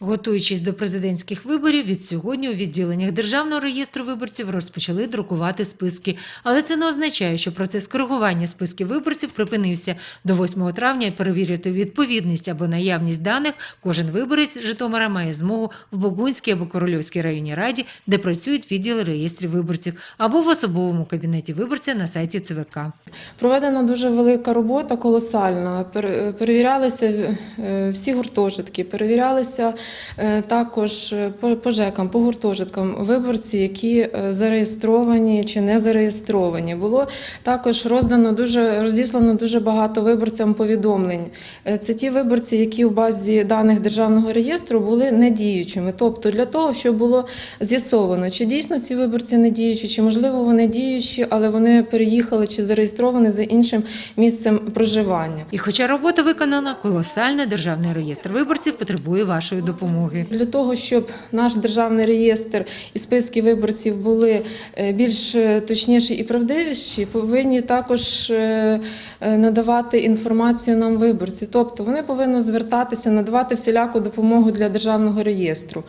Готуючись до президентських виборів, від сьогодні у відділеннях Державного реєстру виборців розпочали друкувати списки. Але це не означає, що процес коригування списків виборців припинився. До 8 травня перевірити відповідність або наявність даних кожен виборець Житомира має змогу в Богунській або Корольовській районній раді, де працюють відділи реєстрів виборців, або в особовому кабінеті виборця на сайті ЦВК. Проведена дуже велика робота, колосальна. Пер- Перевірялися е, всі гуртожитки, перевірялися також е, по ЖЕКам, по гуртожиткам виборці, які е, зареєстровані чи не зареєстровані. Було також роздано дуже розіслано дуже багато виборцям повідомлень. Е, Це ті виборці, які в базі даних державного реєстру були недіючими. Тобто для того, щоб було з'ясовано, чи дійсно ці виборці не діючі, чи можливо вони діючі, але вони переїхали чи зареєстровані за іншим місцем проживання. І хоча робота виконана колосальна, Державний реєстр виборців потребує вашої допомоги. Для того, щоб наш державний реєстр і списки виборців були е, більш е, точніші і правдивіші, повинні також е, надавати інформацію нам виборці. Тобто вони повинні звертатися, надавати всіляку допомогу для державного реєстру.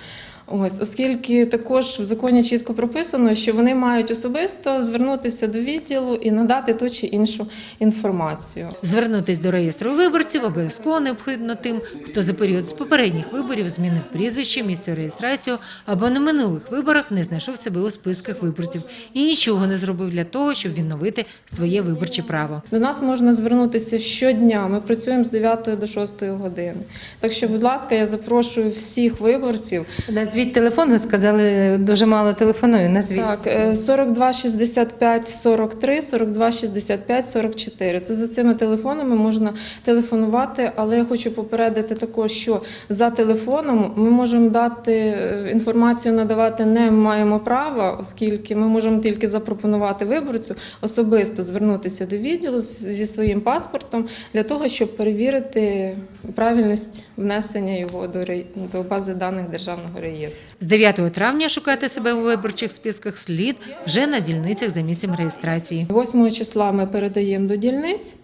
Ось, оскільки також в законі чітко прописано, що вони мають особисто звернутися до відділу і надати ту чи іншу інформацію. Звернутись до реєстру виборців обов'язково необхідно тим, хто за період з попередніх виборів змінив прізвище, місце реєстрацію або на минулих виборах не знайшов себе у списках виборців і нічого не зробив для того, щоб відновити своє виборче право. До нас можна звернутися щодня. Ми працюємо з 9 до 6 години. Так що, будь ласка, я запрошую всіх виборців. Назвіть телефон, ви сказали, дуже мало телефоную. Назвіть. Так, е, 42 65 43, 42 65 44. Це за цими телефонами можна телефонувати, але я хочу попередити також, що за телефоном ми можемо дати е, інформацію, надавати не маємо права, оскільки ми можемо тільки запропонувати виборцю особисто звернутися до відділу зі своїм паспортом для того, щоб перевірити правильність внесення його до бази даних державного реєстру. З 9 травня шукати себе у виборчих списках слід вже на дільницях за місцем реєстрації. 8 числа ми передаємо до дільниць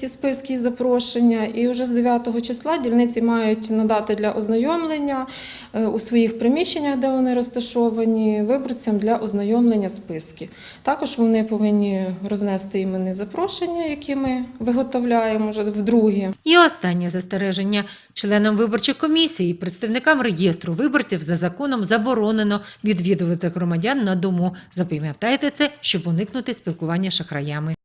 ці списки і запрошення, і вже з 9 числа дільниці мають надати для ознайомлення е, у своїх приміщеннях, де вони розташовані, виборцям для ознайомлення списки. Також вони повинні рознести іменні запрошення, які ми виготовляємо вже вдруге. І останнє застереження. Членам виборчих комісій і представникам реєстру виборців за законом заборонено відвідувати громадян на дому. Запам'ятайте це, щоб уникнути спілкування шахраями.